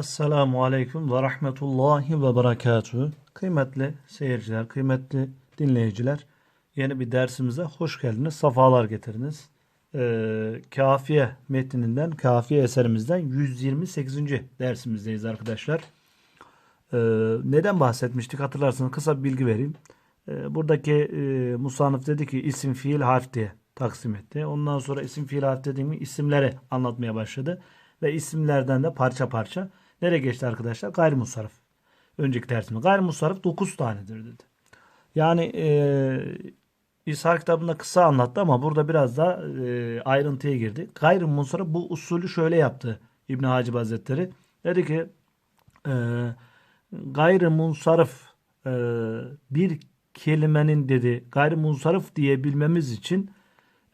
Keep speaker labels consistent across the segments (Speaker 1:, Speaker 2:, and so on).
Speaker 1: Esselamu Aleyküm ve Rahmetullahi ve Berekatuhu. Kıymetli seyirciler, kıymetli dinleyiciler, yeni bir dersimize hoş geldiniz, safalar getirdiniz. Ee, Kafiye metninden, Kafiye eserimizden 128. dersimizdeyiz arkadaşlar. Ee, neden bahsetmiştik hatırlarsanız kısa bir bilgi vereyim. Ee, buradaki e, musanıf dedi ki isim, fiil, harf diye taksim etti. Ondan sonra isim, fiil, harf dediğimi isimleri anlatmaya başladı. Ve isimlerden de parça parça nereye geçti arkadaşlar? Gayrimusarif. Önceki dersimiz. Gayrimusarif 9 tanedir dedi. Yani e, İsa kitabında kısa anlattı ama burada biraz da e, ayrıntıya girdi. Gayrimusarif bu usulü şöyle yaptı İbn Hacib Hazretleri. Dedi ki e, gayrimunsarif e, bir kelimenin dedi gayrimunsarif diyebilmemiz için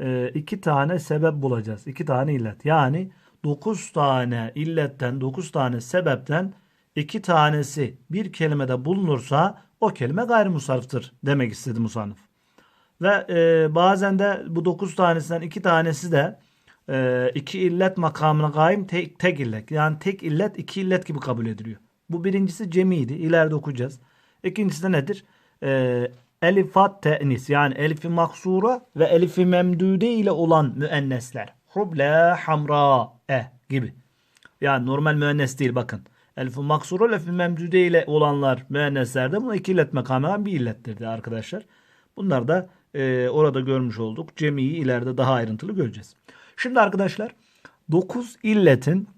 Speaker 1: e, iki tane sebep bulacağız. iki tane illet. Yani 9 tane illetten 9 tane sebepten iki tanesi bir kelimede bulunursa o kelime gayrimusariftir demek istedi musannif. Ve e, bazen de bu 9 tanesinden iki tanesi de e, iki illet makamına kaim tek, tek illet. Yani tek illet iki illet gibi kabul ediliyor. Bu birincisi cemiydi. İleride okuyacağız. İkincisi de nedir? E, elifat te'nis yani elifi maksura ve elifi memdude ile olan müennesler. Hubla hamra e gibi. Yani normal müennes değil bakın. Elif-i maksuru elif memdude ile olanlar müenneslerde bunu iki illet makamı bir illettir de arkadaşlar. Bunlar da e, orada görmüş olduk. Cemiyi ileride daha ayrıntılı göreceğiz. Şimdi arkadaşlar 9 illetin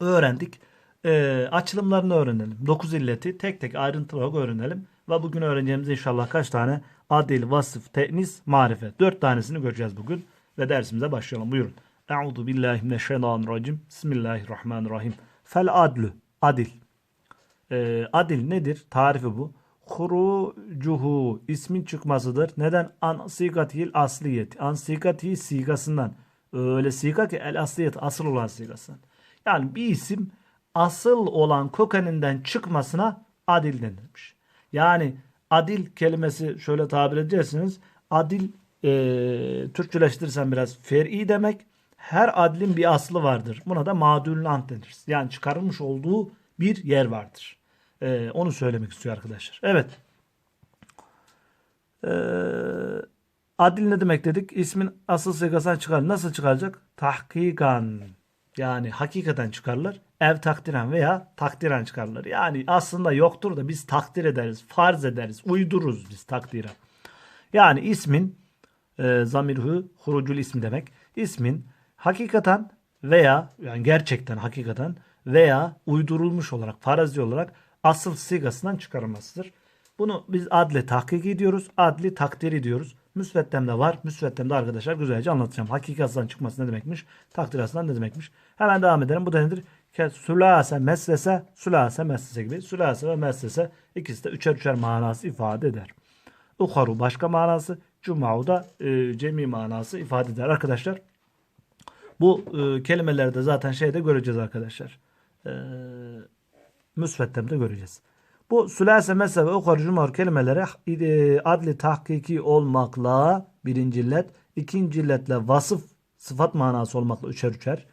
Speaker 1: öğrendik. E, açılımlarını öğrenelim. 9 illeti tek tek ayrıntılı olarak öğrenelim. Ve bugün öğreneceğimiz inşallah kaç tane? Adil, vasıf, tenis, marifet. 4 tanesini göreceğiz bugün. Ve dersimize başlayalım. Buyurun. Euzu billahi mineşşeytanirracim. Bismillahirrahmanirrahim. Fel adlü. Adil. Ee, adil nedir? Tarifi bu. Hurucuhu ismin çıkmasıdır. Neden? An sigatil asliyet. An sigati sigasından. Öyle siga ki el asliyet asıl olan sigasından. Yani bir isim asıl olan kökeninden çıkmasına adil denilmiş. Yani adil kelimesi şöyle tabir edeceksiniz. Adil e, Türkçeleştirirsen biraz fer'i demek. Her adlin bir aslı vardır. Buna da madülün ant denir. Yani çıkarılmış olduğu bir yer vardır. E, onu söylemek istiyor arkadaşlar. Evet. E, adil ne demek dedik? İsmin asıl sigasından çıkar. Nasıl çıkaracak? Tahkikan. Yani hakikaten çıkarılır. Ev takdiren veya takdiren çıkarılır. Yani aslında yoktur da biz takdir ederiz, farz ederiz, uydururuz biz takdiren. Yani ismin e, zamirhu hurucul ismi demek. İsmin hakikaten veya yani gerçekten hakikaten veya uydurulmuş olarak farazi olarak asıl sigasından çıkarılmasıdır. Bunu biz adli tahkik ediyoruz. Adli takdir ediyoruz. Müsveddemde var. Müsveddemde arkadaşlar güzelce anlatacağım. Hakikatından çıkması ne demekmiş? Takdir aslında ne demekmiş? Hemen devam edelim. Bu da nedir? Sülase, meslese, sülase, meslese gibi. Sülase ve meslese ikisi de üçer üçer manası ifade eder. Uharu başka manası. Cuma'u da e, cemi manası ifade eder arkadaşlar. Bu e, kelimelerde zaten şeyde göreceğiz arkadaşlar. E, müsveddemde göreceğiz. Bu sülase mesela ve ukar cumhur kelimeleri e, adli tahkiki olmakla birinci illet, ikinci illetle vasıf sıfat manası olmakla üçer üçer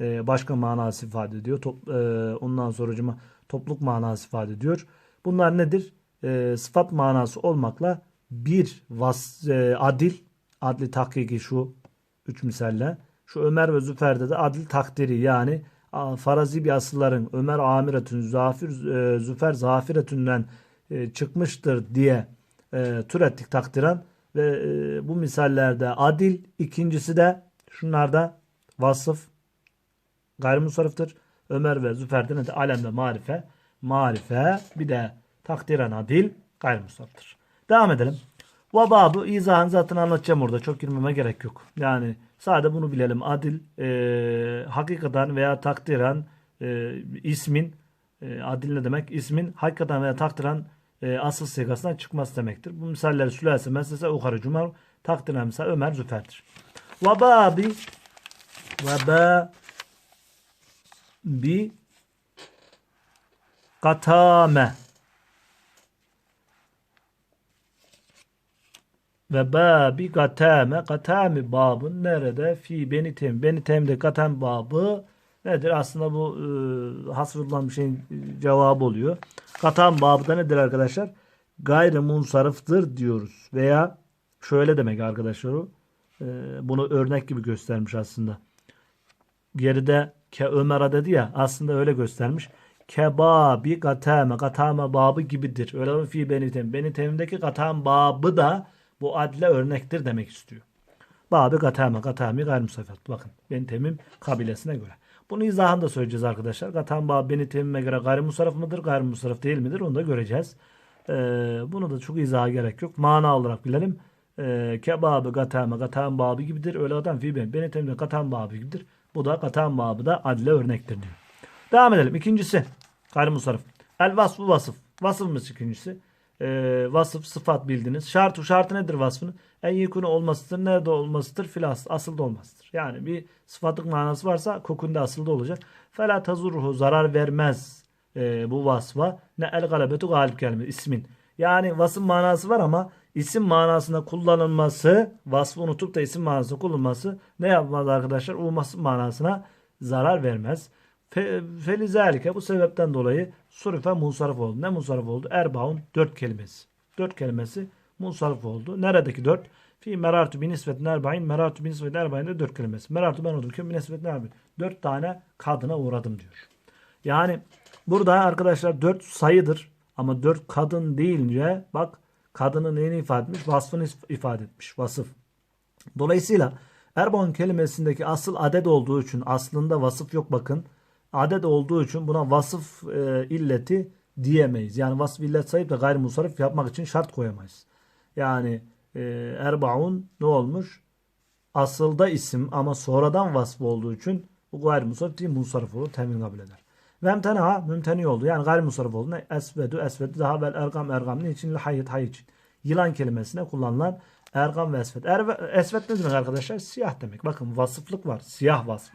Speaker 1: e, başka manası ifade ediyor. Top, e, ondan sonra cuma topluk manası ifade ediyor. Bunlar nedir? E, sıfat manası olmakla bir vas, e, adil, adli tahkiki şu üç misalle. Şu Ömer ve Züfer'de de adil takdiri yani farazi bir asılların Ömer amiretün zafir, e, Züfer zafiretünden e, çıkmıştır diye e, türettik takdiren ve e, bu misallerde adil ikincisi de şunlarda vasıf gayrimusarıftır. Ömer ve Züfer'de ne de alemde marife marife bir de takdiren adil gayrimusarıftır. Devam edelim. Ve babı izahın zatını anlatacağım orada. Çok girmeme gerek yok. Yani sadece bunu bilelim. Adil e, hakikaten veya takdiren e, ismin e, adil ne demek? İsmin hakikaten veya takdiren e, asıl sigasından çıkması demektir. Bu misalleri sülase meslese ukarı cumar takdiren misal Ömer Züfer'dir. Ve babi ve ba bi katame ve babi gatame gatame babın nerede fi beni tem beni temde gatam babı nedir? Aslında bu e, hasredilen bir şeyin e, cevabı oluyor. Katan babı da nedir arkadaşlar? Gayrimunsarıftır diyoruz. Veya şöyle demek arkadaşlar o. E, bunu örnek gibi göstermiş aslında. Geride ke Ömer'a dedi ya aslında öyle göstermiş. Kebabi gatame gatame babı gibidir. Öyle fi benitem. Benitem'deki gatam babı da bu adle örnektir demek istiyor. Babı gatame gatami gayrimusafat. Bakın benitemim kabilesine göre. Bunu izahını da söyleyeceğiz arkadaşlar. Gatam babı benitemime göre gayrimusarif mıdır gayrimusarif değil midir onu da göreceğiz. Ee, bunu da çok izaha gerek yok. Mana olarak bilelim. Ee, kebabı gatame gatam babı gibidir. Öyle gatam fi ben. Benitemde gatam babı gibidir. Bu da gatam babı da adle örnektir diyor. Devam edelim. İkincisi gayrimusarif. El vasfı vasıf. Vasıfımız ikincisi. Ee, vasıf sıfat bildiniz. Şartı şartı nedir vasfının? En yakını olmasıdır. Nerede olmasıdır? Filas. Asılda olmasıdır. Yani bir sıfatlık manası varsa kokunda asılda olacak. Fela tazurruhu zarar vermez e, bu vasfa. Ne el galebetu galip gelme ismin. Yani vasıf manası var ama isim manasında kullanılması, vasfı unutup da isim manasında kullanılması ne yapmaz arkadaşlar? O vasıf manasına zarar vermez. Fe, bu sebepten dolayı surife munsarif oldu. Ne munsarif oldu? Erbaun dört kelimesi. Dört kelimesi munsarif oldu. Neredeki dört? Fi merartu bin nisvetin erbain. Merartu bin nisvetin erbain de dört kelimesi. Merartu ben oldum. Bin nisvetin erbain. Dört tane kadına uğradım diyor. Yani burada arkadaşlar dört sayıdır. Ama dört kadın deyince bak kadının neyini ifade etmiş? Vasfını ifade etmiş. Vasıf. Dolayısıyla Erbaun kelimesindeki asıl adet olduğu için aslında vasıf yok bakın. Adet olduğu için buna vasıf e, illeti diyemeyiz. Yani vasıf illet sayıp da gayrimusarif yapmak için şart koyamayız. Yani e, Erbaun ne olmuş? Asılda isim ama sonradan vasf olduğu için bu gayrimusarif değil munsarif olur. Temin kabul eder. Ve emtenaha mümteni oldu. Yani gayrimusarif oldu. Esvedu esvedu daha bel ergam ergam ne için? Hayyet hay için. Yılan kelimesine kullanılan ergam ve esvet. Er, esvet ne demek arkadaşlar? Siyah demek. Bakın vasıflık var. Siyah vasf.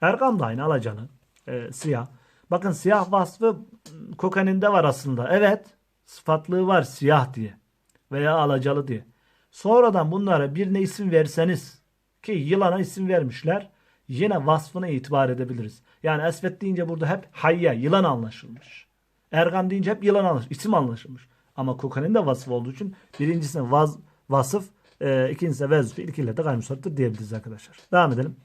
Speaker 1: Ergam da aynı alacalı. E, siyah. Bakın siyah vasfı kokaninde var aslında. Evet. Sıfatlığı var siyah diye. Veya alacalı diye. Sonradan bunlara birine isim verseniz ki yılana isim vermişler. Yine vasfına itibar edebiliriz. Yani esvet deyince burada hep hayya, yılan anlaşılmış. Ergam deyince hep yılan anlaşılmış, isim anlaşılmış. Ama kokanin de vasıf olduğu için birincisine vaz, vasıf, e, ikincisine vezfi, ilkiyle de gayrimusarıftır diyebiliriz arkadaşlar. Devam edelim.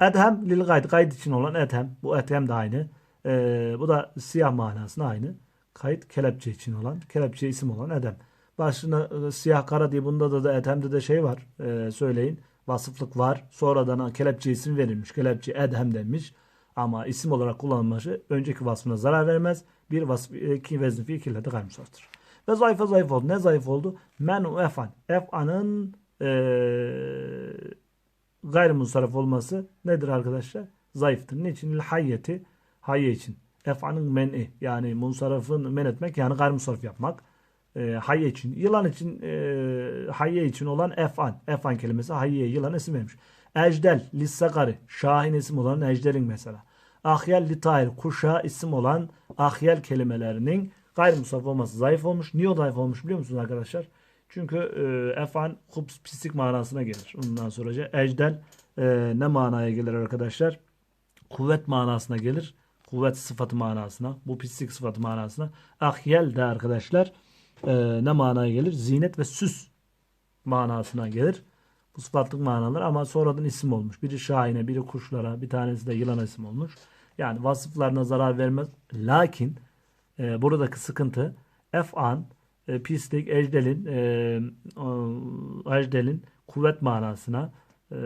Speaker 1: Edhem lil gayd, gayd için olan ethem. Bu ethem de aynı. E, bu da siyah manasına aynı. Kayıt kelepçe için olan, kelepçe isim olan edhem. Başına e, siyah kara diye bunda da, da ethemde de şey var. E, söyleyin. Vasıflık var. Sonradan kelepçe isim verilmiş. Kelepçe edhem denmiş. Ama isim olarak kullanılması önceki vasfına zarar vermez. Bir vasf iki vezni fiikirle de kaymışlardır. Ve zayıfa zayıf oldu. Ne zayıf oldu? Menu efan. Ef'anın ee, gayrimusarif olması nedir arkadaşlar? Zayıftır. Niçin? Hayyeti. Hayye için. Ef'anın men'i. Yani munsarifın men etmek yani gayrimusarif yapmak. E, hayye için. Yılan için e, hayye için olan ef'an. Ef'an kelimesi hayye yılan isim vermiş. Ecdel, lissakari, şahin isim olan ecdelin mesela. Ahyel, litayr, kuşa isim olan ahyel kelimelerinin gayrimusaf olması zayıf olmuş. Niye zayıf olmuş biliyor musunuz arkadaşlar? Çünkü e, efan hubs pislik manasına gelir. Ondan sonra ecdel e, ne manaya gelir arkadaşlar? Kuvvet manasına gelir. Kuvvet sıfatı manasına. Bu pislik sıfatı manasına. Ahyel de arkadaşlar e, ne manaya gelir? Zinet ve süs manasına gelir. Bu sıfatlık manalar ama sonradan isim olmuş. Biri şahine, biri kuşlara, bir tanesi de yılana isim olmuş. Yani vasıflarına zarar vermez. Lakin e, buradaki sıkıntı ef'an, e, pislik, ecdelin, e, ecdelin kuvvet manasına, e,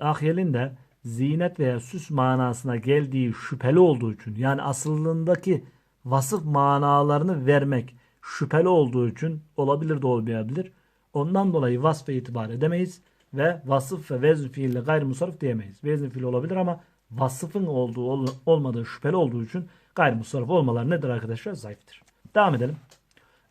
Speaker 1: ahyelin de zinet veya süs manasına geldiği şüpheli olduğu için yani asıllığındaki vasıf manalarını vermek şüpheli olduğu için olabilir de olmayabilir. Ondan dolayı vasfe itibar edemeyiz ve vasıf ve vezn fiille gayrimusarif diyemeyiz. Vezn fiil olabilir ama vasıfın olduğu ol, olmadığı şüpheli olduğu için gayrimusarif olmaları nedir arkadaşlar? Zayıftır. Devam edelim.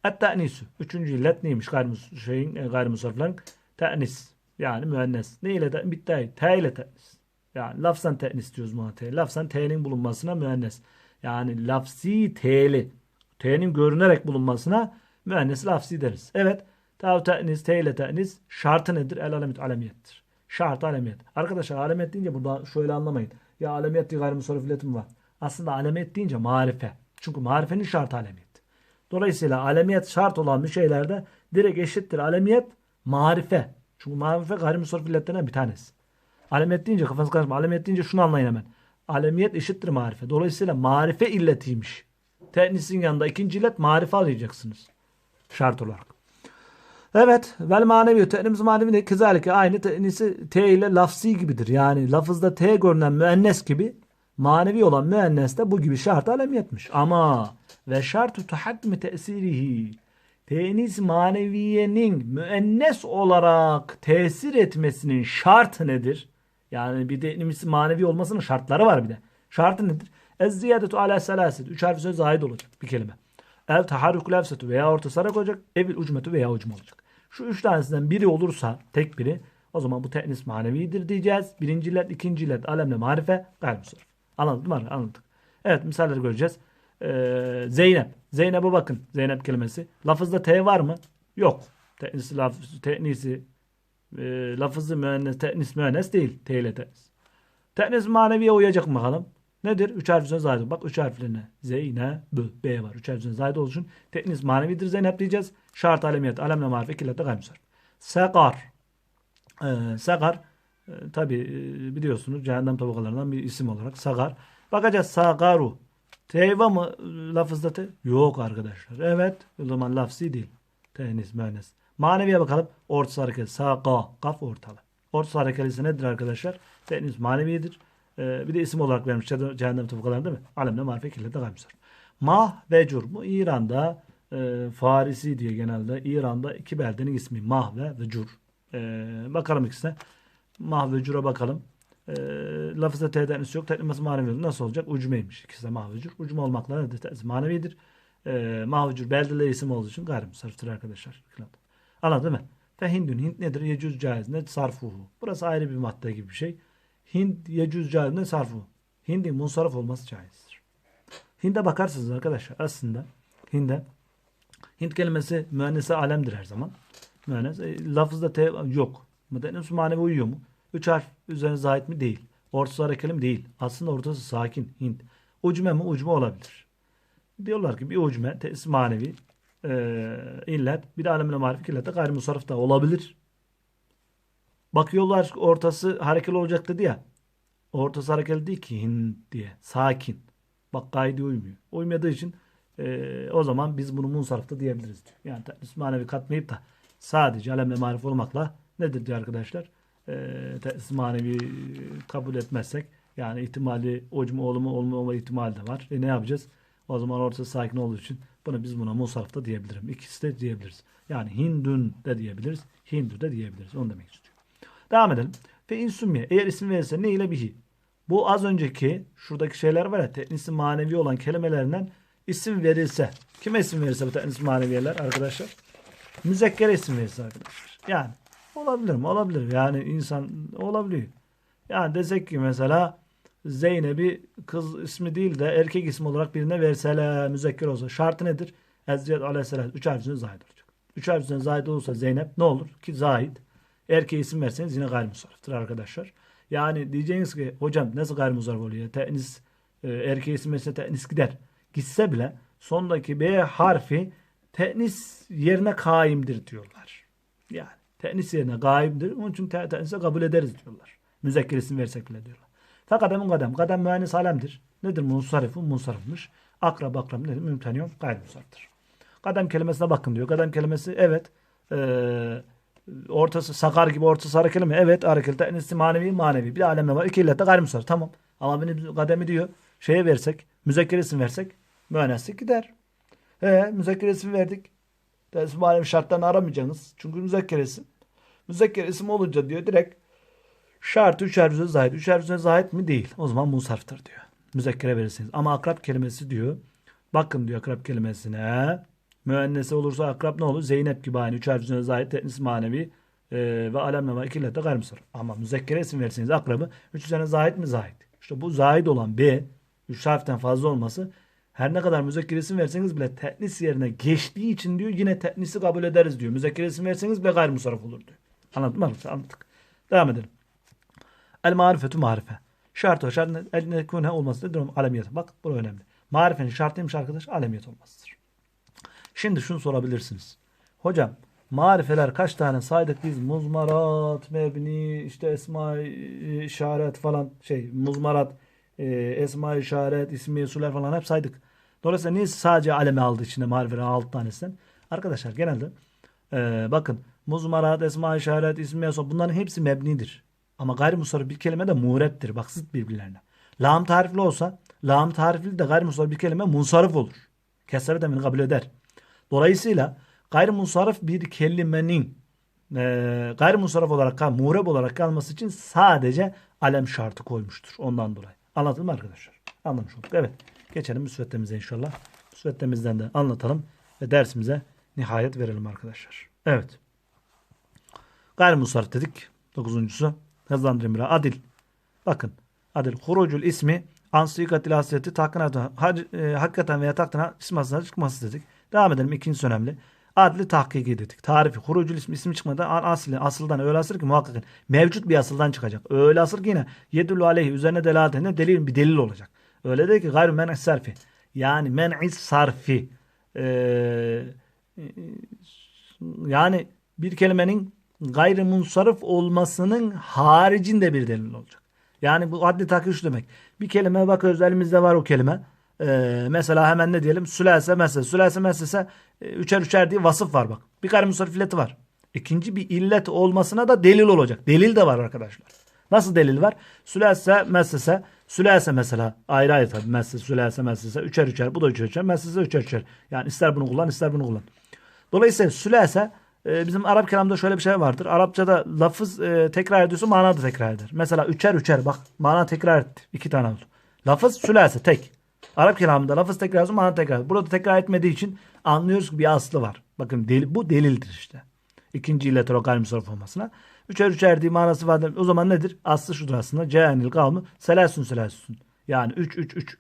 Speaker 1: Et-te'nisü. Üçüncü illet neymiş? Gayrimus, şeyin, e, gayrimusariflerin te'nis. Yani müennes. Ne ile de? Bitti. T ile te'nis. Yani lafzan te'nis diyoruz buna. T. Lafzan T'nin bulunmasına müennes. Yani lafzi T'li. T'nin görünerek bulunmasına müennes lafzi deriz. Evet. Tav te'nis, te ile te'nis şartı nedir? El alemet alemiyettir. Şart alemiyet. Arkadaşlar alemiyet deyince burada şöyle anlamayın. Ya alemiyet diye gayrimusarrifiyetim var. Aslında alemiyet deyince marife. Çünkü marifenin şartı alemiyet. Dolayısıyla alemiyet şart olan bir şeylerde direkt eşittir alemiyet marife. Çünkü marife gayrimusarrifiyetlerden bir tanesi. Alemiyet deyince kafanız karışma. Alemiyet deyince şunu anlayın hemen. Alemiyet eşittir marife. Dolayısıyla marife illetiymiş. Te'nisin yanında ikinci illet marife arayacaksınız. Şart olarak. Evet. Vel manevi. Te'nimiz manevi de kızalike aynı te'nisi T ile lafzi gibidir. Yani lafızda T görünen müennes gibi manevi olan müennes de bu gibi şart alemiyetmiş. Ama ve şartu tahaddüm tesirihi tenis maneviyenin müennes olarak tesir etmesinin şartı nedir? Yani bir tenis manevi olmasının şartları var bir de. Şartı nedir? Ez ziyadetu ala selaset. Üç harfi söz zahid olacak bir kelime. Ev taharruk lefsetu veya orta sarak olacak. Evil ucmetu veya ucum olacak. Şu üç tanesinden biri olursa tek biri o zaman bu tenis manevidir diyeceğiz. Birinci illet, ikinci illet alemle marife gayrimusarrif. Anladık mı? Anladık. Evet misalleri göreceğiz. Ee, Zeynep. Zeynep'e bakın. Zeynep kelimesi. Lafızda T var mı? Yok. Te'nisi, laf, te'nisi e, lafızı müennes, te'nis müennes değil. T ile te'nis. Te'nis maneviye uyacak bakalım? Nedir? Üç harf üzerine zahid. Bak üç harflerine. Zeynep, B var. Üç harf üzerine zahid olduğu için te'nis manevidir Zeynep diyeceğiz. Şart alemiyet. Alemle marife. Killette gaymısar. Sekar. Ee, Sagar e, tabi e, biliyorsunuz cehennem tabakalarından bir isim olarak Sagar. Bakacağız Sagaru. Teyva mı e, lafızda te? Yok arkadaşlar. Evet. O zaman lafzi değil. Tenis, müennes. Maneviye bakalım. Ortası hareket. Saga. Kaf ortalı. Ortası harekelisi nedir arkadaşlar? Tenis maneviyedir. Ee, bir de isim olarak vermiş cehennem tabakalarında değil mi? Alemde marife kirlete kalmışlar. Mah ve cur. Bu İran'da e, Farisi diye genelde İran'da iki beldenin ismi Mah ve Cur. Ee, bakalım ikisine. Mahvecura bakalım. Ee, lafızda T'den yok. Teklimesi manevi nasıl olacak? Ucumeymiş. İkisi de mahvecur. Ucum olmakla nedir? Manevidir. Ee, mahvecur beldeli isim olduğu için gayrimusarftır arkadaşlar. Anladın mı? Fe hindün. Hint nedir? Yecüz caiz. Ne? Sarfuhu. Burası ayrı bir madde gibi bir şey. Hind yecüz caiz ne? Sarfuhu. Hindin munsarif olması caizdir. Hinde bakarsınız arkadaşlar. Aslında Hinde Hint kelimesi müennese alemdir her zaman. Müennes. E, lafızda T yok. Mütennis manevi uyuyor mu? Üç harf üzerine zahit mi? Değil. Ortası harekeli mi? Değil. Aslında ortası sakin. Hint. Ucme mi? Ucme olabilir. Diyorlar ki bir ucme tesis manevi e, illet bir de alemine marifik illette gayrimusarrif da olabilir. Bakıyorlar ortası harekeli olacak dedi ya. Ortası harekeli değil ki Hint diye. Sakin. Bak gaydi uymuyor. Uymadığı için e, o zaman biz bunu munsarifta diyebiliriz diyor. Yani tesis manevi katmayıp da sadece alemle marif olmakla nedir diyor arkadaşlar? E, tesis manevi kabul etmezsek yani ihtimali ucum olma olma olma ihtimali de var. E ne yapacağız? O zaman ortası sakin olduğu için bunu biz buna musarrafta diyebilirim. İkisi de diyebiliriz. Yani hindun de diyebiliriz. Hindu de diyebiliriz. Onu demek istiyor. Devam edelim. Fe insumye. Eğer isim verirse ne ile bihi? Bu az önceki şuradaki şeyler var ya teknisi manevi olan kelimelerinden isim verilse. Kime isim verirse bu teknisi maneviyeler arkadaşlar? müzekkere isim verirse arkadaşlar. Yani olabilir mi? Olabilir. Yani insan olabiliyor. Yani desek ki mesela Zeynep'i kız ismi değil de erkek ismi olarak birine verseler müzekker olsa. Şartı nedir? Ezciyet aleyhisselam. Üç harfinden zahid olacak. Üç harfinden zahid olursa Zeynep ne olur? Ki zahid. Erkeğe isim verseniz yine gayrimusarriftır arkadaşlar. Yani diyeceğiniz ki hocam nasıl gayrimusarrif oluyor? Tenis e, erkeğe isim verirse tenis gider. Gitse bile sondaki B harfi tenis yerine kaimdir diyorlar. Yani tenis yerine kaimdir. Onun için te tenise kabul ederiz diyorlar. Müzekker isim versek bile diyorlar. Fekademin kadem. Kadem mühennis alemdir. Nedir munsarifu? Munsarifmiş. Akrab akrab nedir? Mümteniyon gayrimusarftır. Kadem kelimesine bakın diyor. Kadem kelimesi evet ee, ortası sakar gibi ortası harekeli mi? Evet harekeli. Tenisi manevi manevi. Bir alemde var. İki illette gayrimusar. Tamam. Ama benim kademi diyor şeye versek müzekker isim versek mühennislik gider. He, müzekker isim verdik. Dersim alem şartlarını aramayacaksınız. Çünkü müzekker isim. Müzekker isim olunca diyor direkt şart üç harf üzerine zahit. Üç harf zahit mi? Değil. O zaman musarftır diyor. Müzekkere verirsiniz. Ama akrab kelimesi diyor. Bakın diyor akrab kelimesine. Müennesi olursa akrab ne olur? Zeynep gibi aynı. Üç harf üzerine zahit. Teknis manevi. E, ve alemle iki illete gayrımsar. Ama müzekkere isim verirseniz akrabı. Üç üzerine zahit mi? Zahit. İşte bu zahid olan B. Üç harften fazla olması her ne kadar müzekker isim verseniz bile te'nis yerine geçtiği için diyor yine te'nisi kabul ederiz diyor. Müzekker isim verseniz bile gayrimusarraf olur diyor. Anladın mı? Anladık. Devam edelim. El marifetü marife. Şart o şart eline yekune olması da alemiyet. Bak bu önemli. Marifenin şartıymış arkadaş alemiyet olmasıdır. Şimdi şunu sorabilirsiniz. Hocam marifeler kaç tane saydık biz? Muzmarat, mebni, işte esma işaret falan şey muzmarat, e, esma işaret, ismi usuller falan hep saydık. Dolayısıyla niye sadece aleme aldı içinde marifeler 6 tanesinden? Arkadaşlar genelde e, bakın muzmarat, esma işaret, ismi usul bunların hepsi mebnidir. Ama gayrimusarrif bir kelime de muğreptir. Bak zıt birbirlerine. Lam tarifli olsa lam tarifli de gayrimusarrif bir kelime munsarif olur. Kesret emini kabul eder. Dolayısıyla gayrimusarrif bir kelimenin e, gayrimusarrif olarak kal, muğreb olarak kalması için sadece alem şartı koymuştur. Ondan dolayı. Anladın mı arkadaşlar? Anlamış olduk. Evet. Geçelim müsveddemize inşallah. Müsveddemizden de anlatalım ve dersimize nihayet verelim arkadaşlar. Evet. Gayrimusarrif dedik. Dokuzuncusu. Hızlandırayım biraz. Adil. Bakın. Adil. Hurucul ismi ansikatil hasreti takkına e, hakikaten veya takdina ismi aslında çıkması dedik. Devam edelim. İkincisi önemli. Adli tahkiki dedik. Tarifi. Hurucul ismi ismi çıkmadan aslı, asıldan öyle asıl ki muhakkak mevcut bir asıldan çıkacak. Öyle asıl ki yine yedullu aleyhi üzerine delalet delil bir delil olacak. Öyle değil ki gayrı men'is sarfi. Yani men'is sarfi. Ee, yani bir kelimenin gayrimunsarif olmasının haricinde bir delil olacak. Yani bu adli takir şu demek. Bir kelime bak özelimizde var o kelime. Ee, mesela hemen ne diyelim? Sülase mesele. Sülase meselese e, üçer üçer diye vasıf var bak. Bir gayrimunsarif illeti var. İkinci bir illet olmasına da delil olacak. Delil de var arkadaşlar. Nasıl delil var? Sülase meselese. Sülase mesela ayrı ayrı tabii. Meselese, sülase meselese. Üçer üçer. Bu da üçer üçer. Meselese üçer üçer. Yani ister bunu kullan ister bunu kullan. Dolayısıyla sülase e, bizim Arap kelamda şöyle bir şey vardır. Arapçada lafız e, tekrar ediyorsa mana da tekrar eder. Mesela üçer üçer bak mana tekrar etti. İki tane oldu. Lafız sülase tek. Arap kelamında lafız tekrar ediyorsa mana tekrar eder. Burada tekrar etmediği için anlıyoruz ki bir aslı var. Bakın delil, bu delildir işte. İkinci illet olarak gayrimusarrif olmasına. Üçer üçer diye manası var. O zaman nedir? Aslı şudur aslında. Cehenil kavmi selasun selasun. Yani üç üç üç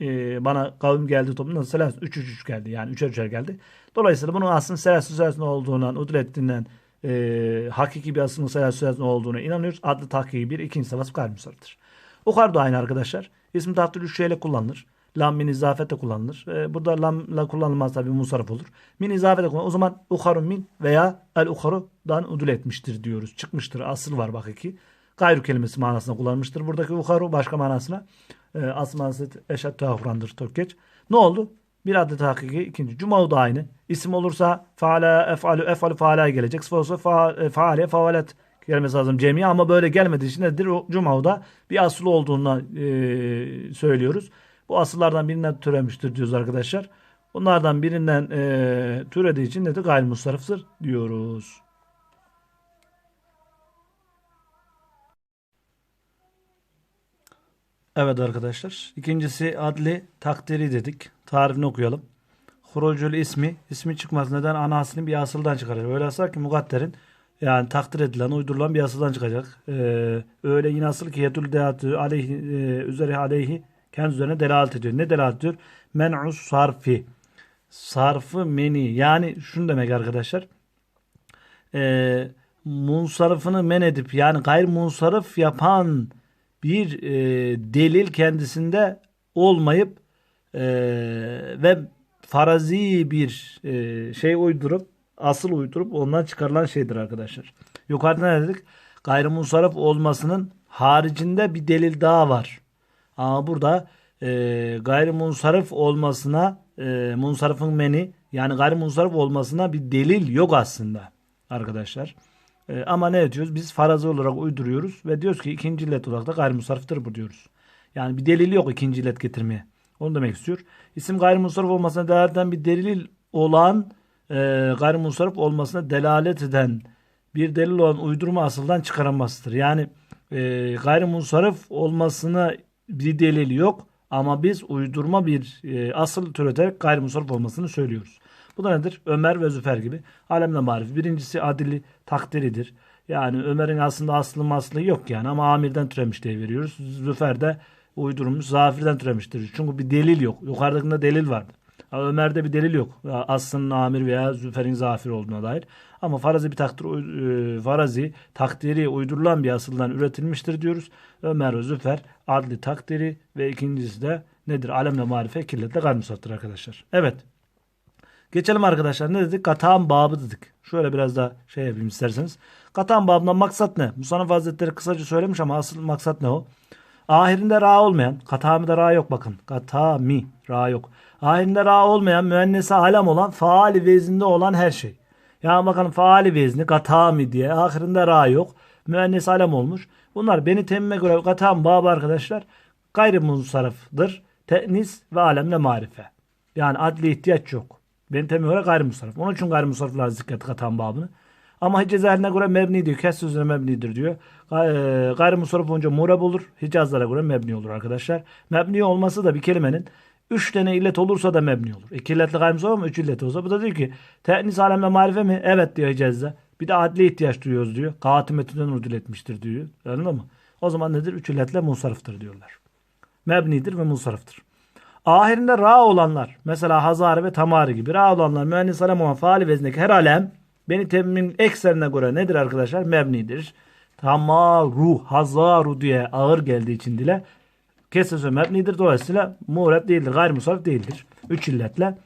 Speaker 1: e, bana kavim geldi toplumdan selasun üç üç üç geldi. Yani üçer üçer geldi. Dolayısıyla bunun aslında selasun selasun olduğundan, udrettiğinden e, hakiki bir aslında selasun selasun olduğuna inanıyoruz. Adlı tahkiki bir ikinci vasıf gayrimusarrıftır. Ukar da aynı arkadaşlar. İsmi tahtül üç şeyle kullanılır. Lam min izafete kullanılır. Ee, burada lamla kullanılmaz tabi musarraf olur. Min izafete kullanılır. O zaman uharun min veya el uharudan udul etmiştir diyoruz. Çıkmıştır. Asıl var bak iki. Gayru kelimesi manasında kullanmıştır. Buradaki uharu başka manasına e, asıl manası eşat tahurandır. Türkçe. Ne oldu? Bir adet hakiki ikinci. Cuma da aynı. İsim olursa faala, efalu, efalu faala gelecek. Sıfat olursa fa, e, faale, faalet gelmesi lazım cemiye ama böyle gelmediği için nedir? Cuma'da bir asıl olduğunu e, söylüyoruz. Bu asıllardan birinden türemiştir diyoruz arkadaşlar. Bunlardan birinden e, türediği için nedir? Gayrimustariftir diyoruz. Evet arkadaşlar. İkincisi adli takdiri dedik. Tarifini okuyalım. Hurucul ismi, ismi çıkmaz. Neden? Ana aslını bir asıldan çıkarır. Öyle asıl ki mukadderin yani takdir edilen, uydurulan bir asıldan çıkacak. Ee, öyle yine asıl ki yedul deatü aleyhi, e, üzeri aleyhi kendi üzerine delalet ediyor. Ne delalet ediyor? Men'us sarfi. Sarfı meni. Yani şunu demek arkadaşlar. E, munsarıfını men edip yani gayrimunsarif yapan bir e, delil kendisinde olmayıp e, ve farazi bir e, şey uydurup asıl uydurup ondan çıkarılan şeydir arkadaşlar. Yukarıda ne dedik? Gayrimunsarif olmasının haricinde bir delil daha var. Ama burada e, gayrimunsarif olmasına e, munsarifin meni yani gayrimunsarif olmasına bir delil yok aslında arkadaşlar. E, ama ne diyoruz? Biz farazi olarak uyduruyoruz ve diyoruz ki ikinci illet olarak da gayrimunsariftir bu diyoruz. Yani bir delil yok ikinci illet getirmeye. Onu demek istiyor. İsim gayrimunsarif olmasına delalet bir delil olan e, gayrimunsarif olmasına delalet eden bir delil olan uydurma asıldan çıkarılmasıdır. Yani e, gayrimunsarif olmasına bir delil yok ama biz uydurma bir e, asıl türeterek gayrimusarrif olmasını söylüyoruz. Bu da nedir? Ömer ve Züfer gibi. Alemle marif. Birincisi adili takdiridir. Yani Ömer'in aslında aslı maslı yok yani ama amirden türemiş diye veriyoruz. Züfer de uydurmuş zafirden türemiştir. Çünkü bir delil yok. Yukarıdakinde delil vardı. Ömer'de bir delil yok. Aslı'nın amir veya Züfer'in zafir olduğuna dair. Ama farazi bir takdir, e, farazi takdiri uydurulan bir asıldan üretilmiştir diyoruz. Ömer ve Züfer adli takdiri ve ikincisi de nedir? Alemle marife killetle gayrimusaftır arkadaşlar. Evet. Geçelim arkadaşlar. Ne dedik? Katağın babı dedik. Şöyle biraz daha şey yapayım isterseniz. Katağın babından maksat ne? Musannaf Hazretleri kısaca söylemiş ama asıl maksat ne o? Ahirinde ra olmayan, katami ra yok bakın. Katami ra yok. Ahirinde ra olmayan, müennese alem olan, faali vezinde olan her şey. Ya bakın faali vezni, katami diye. Ahirinde ra yok. Müennese alem olmuş. Bunlar beni temmime göre katağın babı arkadaşlar gayrimusarrafdır. Te'nis ve alemle marife. Yani adli ihtiyaç yok. Beni temmime göre gayrimusarraf. Onun için gayrimusarraflar zikret katağın babını. Ama Hicaz ehline göre mebni diyor. Kes sözüne mebnidir diyor. E, Gayrimusarraf olunca murab olur. Hicazlara göre mebni olur arkadaşlar. Mebni olması da bir kelimenin üç tane illet olursa da mebni olur. İki illetli gayrimusarraf ama üç illet olsa. Bu da diyor ki te'nis alemle marife mi? Evet diyor Hicaz'da. Bir de adli ihtiyaç duyuyoruz diyor. Katimetünden urdül etmiştir diyor. Anladın mı? O zaman nedir? Üç illetle munsarıftır diyorlar. Mebnidir ve munsarıftır. Ahirinde ra olanlar mesela hazari ve tamari gibi ra olanlar müennis alem olan faali vezindeki her alem beni temmin ekserine göre nedir arkadaşlar? Mebnidir. Tamaru, hazaru diye ağır geldiği için dile kesese mebnidir. Dolayısıyla muğreb değildir. Gayrimusarif değildir. Üç illetle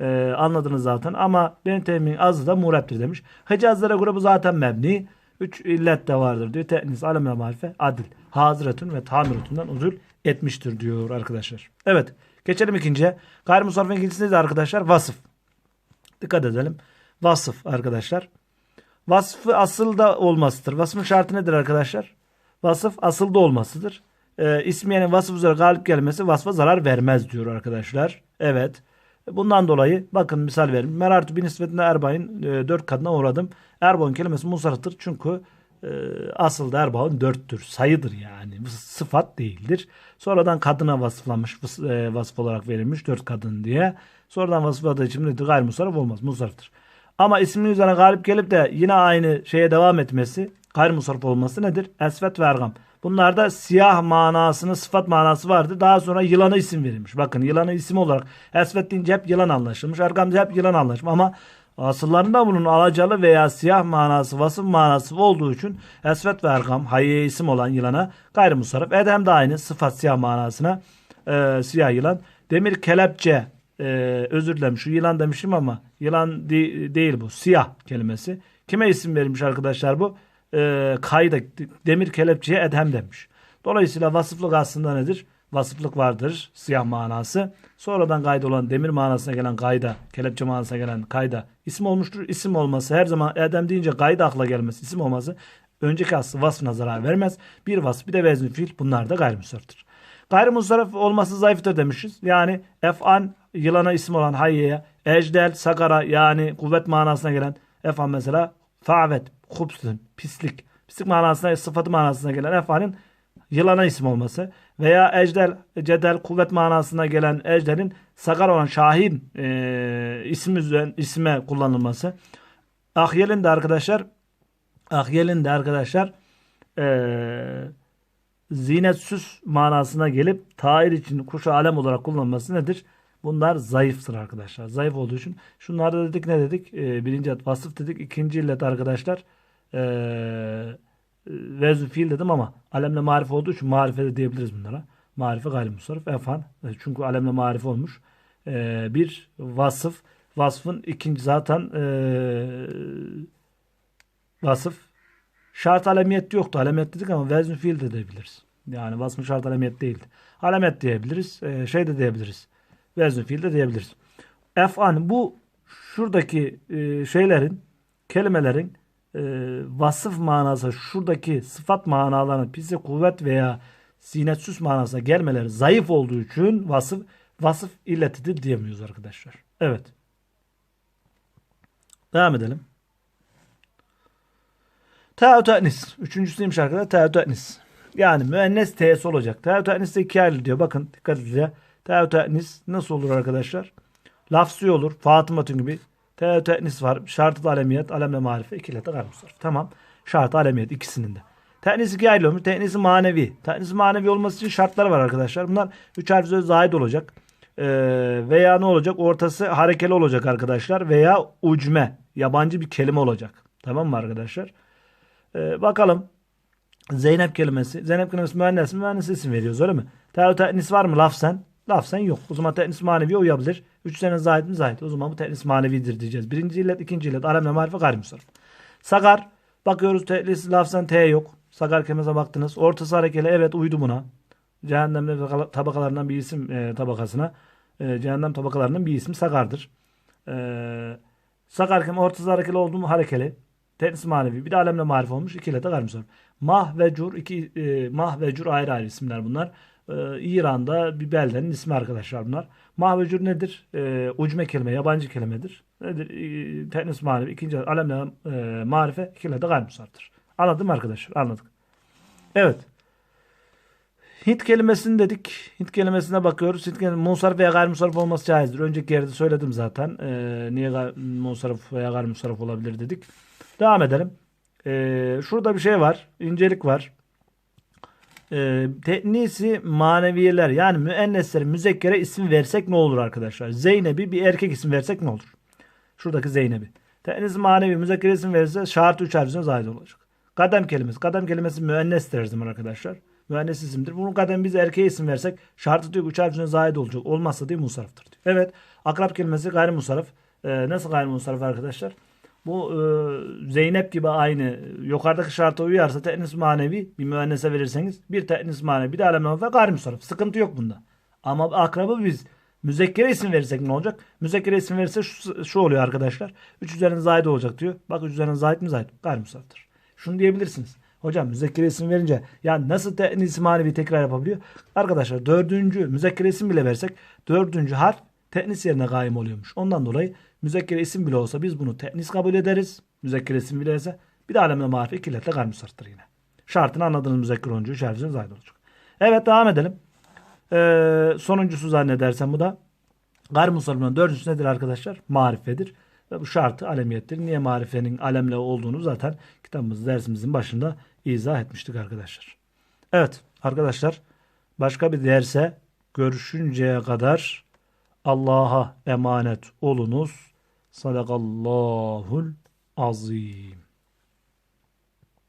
Speaker 1: e, anladınız zaten. Ama benim temin azı da muğreptir demiş. Hicazlara göre bu zaten mebni. Üç illet de vardır diyor. Te'nis, alem ve marife, adil. Haziretun ve tamiretünden uzul etmiştir diyor arkadaşlar. Evet. Geçelim ikinciye. Gayrimusarifin ikincisinde de arkadaşlar vasıf. Dikkat edelim. Vasıf arkadaşlar. Vasfı asılda olmasıdır. Vasfın şartı nedir arkadaşlar? Vasıf asılda olmasıdır. Ee, ismiyenin vasıf üzere galip gelmesi vasfa zarar vermez diyor arkadaşlar. Evet. Bundan dolayı bakın misal verin. Merartu bin nisbetinde Erbain e, dört kadına uğradım. Erbain kelimesi musarıftır. Çünkü e, asıl da Erbain dörttür. Sayıdır yani. Sıfat değildir. Sonradan kadına vasıflanmış e, vasıf olarak verilmiş dört kadın diye. Sonradan vasıfladığı için nedir? Gayrimusarraf olmaz. Musarıftır. Ama ismin üzerine galip gelip de yine aynı şeye devam etmesi, gayrimusarraf olması nedir? Esvet ve ergam. Bunlarda siyah manasının sıfat manası vardı. Daha sonra yılana isim verilmiş. Bakın yılanı isim olarak esvet deyince hep yılan anlaşılmış. Ergam hep yılan anlaşılmış. Ama asıllarında bunun alacalı veya siyah manası, vasıf manası olduğu için esvet ve ergam hayye isim olan yılana gayrimusarraf. Edem de aynı sıfat siyah manasına e, siyah yılan. Demir kelepçe e, özür dilerim şu yılan demişim ama yılan de- değil bu siyah kelimesi. Kime isim verilmiş arkadaşlar bu? E, kayda demir kelepçeye edhem demiş. Dolayısıyla vasıflık aslında nedir? Vasıflık vardır siyah manası. Sonradan kayda olan demir manasına gelen kayda, kelepçe manasına gelen kayda isim olmuştur. İsim olması her zaman edem deyince kayda akla gelmesi isim olması önceki aslı vasfına zarar vermez. Bir vasf bir de vezni fiil bunlar da gayrimusarftır. Gayrimusarraf olması zayıftır demişiz. Yani efan yılana isim olan hayyeye, ecdel, sakara yani kuvvet manasına gelen efan mesela favet, hubsün, pislik. Pislik manasına, sıfatı manasına gelen efanın yılana isim olması veya ecdel, cedel, kuvvet manasına gelen ecdelin sakar olan şahin e, isim üzerine, isme kullanılması. Ahyel'in de arkadaşlar Ahyel'in de arkadaşlar eee zinet manasına gelip tair için kuşu alem olarak kullanılması nedir? Bunlar zayıftır arkadaşlar. Zayıf olduğu için. Şunlarda dedik ne dedik? Ee, birinci illet vasıf dedik. İkinci illet arkadaşlar ee, vezü fiil dedim ama alemle marif olduğu için marife de diyebiliriz bunlara. Marife gayrimusarraf efan. Çünkü alemle marif olmuş. Ee, bir vasıf. Vasfın ikinci zaten ee, vasıf Şart alemiyet yoktu. Alemiyet dedik ama vezn fiil de diyebiliriz. Yani vasfı şart alemiyet değildi. Alamet diyebiliriz. E, şey de diyebiliriz. Vezn fiil de diyebiliriz. Ef'an bu şuradaki e, şeylerin kelimelerin e, vasıf manası şuradaki sıfat manalarının pisi kuvvet veya sinetsiz manasına gelmeleri zayıf olduğu için vasıf vasıf illetidir diyemiyoruz arkadaşlar. Evet. Devam edelim. Te'u te'nis. Üçüncüsüymüş arkadaşlar. Te'u. Yani müennes t'si olacak. Te'u de iki ayrı diyor. Bakın dikkat edin. Te'u te'nis nasıl olur arkadaşlar? Lafzı olur. Fatımatın gibi. Te'u te'nis var. Şartı alemiyet. Alemle marife. İki ilete gayrimusarraf. Tamam. Şartı alemiyet ikisinin de. Te'nis iki ayrı olmuş. Te'nis manevi. Te'nis manevi olması için şartları var arkadaşlar. Bunlar üç harf söz zahid olacak. Ee, veya ne olacak? Ortası harekeli olacak arkadaşlar. Veya ucme. Yabancı bir kelime olacak. Tamam mı arkadaşlar? Ee, bakalım. Zeynep kelimesi. Zeynep kelimesi müennes mi? Müennes isim veriyoruz öyle mi? Tabi te'nis var mı lafzen? Lafzen yok. O zaman te'nis manevi uyabilir. Üç sene zahid mi zahid? O zaman bu te'nis manevidir diyeceğiz. Birinci illet, ikinci illet. Alemle marife gayrimusarraf. Sagar. Bakıyoruz te'nis lafzen T yok. Sagar kelimesine baktınız. Ortası harekeli. Evet uydu buna. Cehennemde tabakalarından bir isim e, tabakasına. E, cehennem tabakalarından bir isim Sagar'dır. E, Sagar kelimesi ortası harekeli oldu mu harekeli. Tenis manevi. Bir de alemle marif olmuş. İki illet gayrimusarraf. Mah ve Cur iki e, Mah ve Cur ayrı ayrı isimler bunlar. E, İran'da bir beldenin ismi arkadaşlar bunlar. Mah ve Cur nedir? E, ucme kelime, yabancı kelimedir. Nedir? E, tenis manevi, ikinci alemle e, marife, ikili de gayrimusardır. Anladın arkadaşlar? Anladık. Evet. Hint kelimesini dedik. Hint kelimesine bakıyoruz. Hint kelimesi munsarif veya gayrimusarif olması caizdir. Önceki yerde söyledim zaten. E, niye munsarif veya gayrimusarif olabilir dedik. Devam edelim. Ee, şurada bir şey var. incelik var. Ee, te'nisi maneviyeler yani müennesleri müzekkere isim versek ne olur arkadaşlar? Zeynep'i bir erkek isim versek ne olur? Şuradaki Zeynep'i. Te'nis manevi müzekkere isim verirse şart üç harfine zahid olacak. Kadem kelimesi. Kadem kelimesi müennestir her zaman arkadaşlar. Müennes isimdir. Bunun kadem biz erkeğe isim versek şartı diyor üç harfine zahid olacak. Olmazsa diye musarıftır diyor. Evet. Akrab kelimesi gayrimusarif. Ee, nasıl gayrimusarif arkadaşlar? Bu e, Zeynep gibi aynı yukarıdaki şarta uyarsa te'nis manevi bir müennese verirseniz bir te'nis manevi bir de alem ve gayrimusarraf. Sıkıntı yok bunda. Ama akrabı biz müzekkere isim verirsek ne olacak? Müzekkere isim verirse şu, şu oluyor arkadaşlar. 3 üzerine zahid olacak diyor. Bak 3 üzerine zahid mi zahid? Gayrimusarraftır. Şunu diyebilirsiniz. Hocam müzekkere isim verince ya nasıl te'nis manevi tekrar yapabiliyor? Arkadaşlar dördüncü müzekkere isim bile versek dördüncü harf te'nis yerine kaim oluyormuş. Ondan dolayı müzekkere isim bile olsa biz bunu te'nis kabul ederiz. Müzekkere isim bile ise bir de alemle marife iki illetle gayrimusarttır yine. Şartını anladığınız müzekker üç harfine zahid olacak. Evet devam edelim. Ee, sonuncusu zannedersem bu da gayrimusarrifin dördüncüsü nedir arkadaşlar? Marifedir. Ve bu şartı alemiyettir. Niye marifenin alemle olduğunu zaten kitabımız dersimizin başında izah etmiştik arkadaşlar. Evet arkadaşlar başka bir derse görüşünceye kadar Allah'a emanet olunuz. Sadakallahul azim.